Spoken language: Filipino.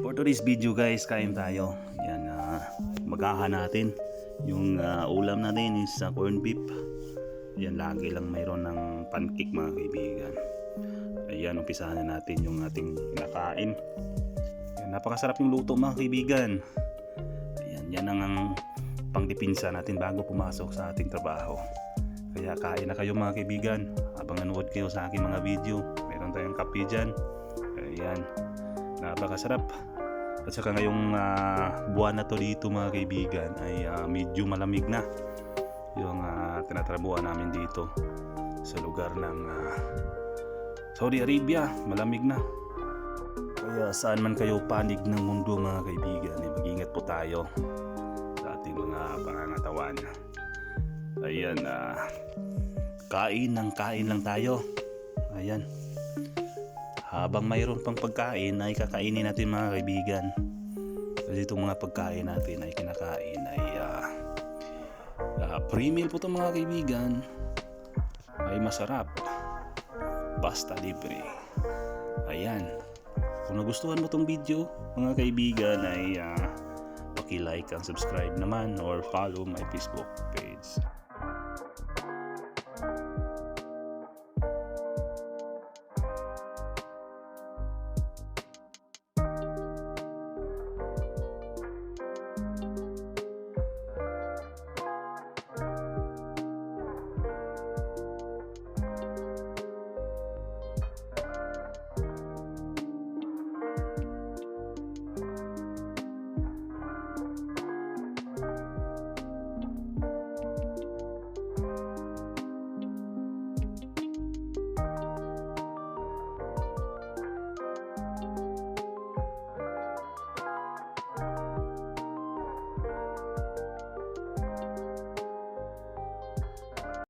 For today's video guys, kain tayo. Yan, uh, magahan natin. Yung ah, ulam natin is uh, corn beef. Yan, lagi lang mayroon ng pancake mga kaibigan. Ayan, umpisahan na natin yung ating kinakain. Yan, napakasarap yung luto mga kaibigan. Ayan, yan ang, ang pangdipinsa natin bago pumasok sa ating trabaho. Kaya kain na kayo mga kaibigan. Habang nanood kayo sa aking mga video, meron tayong kape dyan. Ayan, napakasarap. At saka ngayong ah, buwan na to dito mga kaibigan ay ah, medyo malamig na yung uh, tinatrabuhan namin dito sa lugar ng ah, Saudi Arabia. Malamig na. Kaya saan man kayo panig ng mundo mga kaibigan, eh, mag-ingat po tayo sa ating mga pangangatawan. Ayan, ah, kain ng kain lang tayo. Ayan. Habang mayroon pang pagkain ay kakainin natin mga kaibigan. Kasi itong mga pagkain natin ay kinakain ay ah ah, pre-meal po itong mga kaibigan. Ay masarap. Basta libre. Ayan. Kung nagustuhan mo itong video, mga kaibigan ay ah, paki-like and subscribe naman or follow my Facebook page.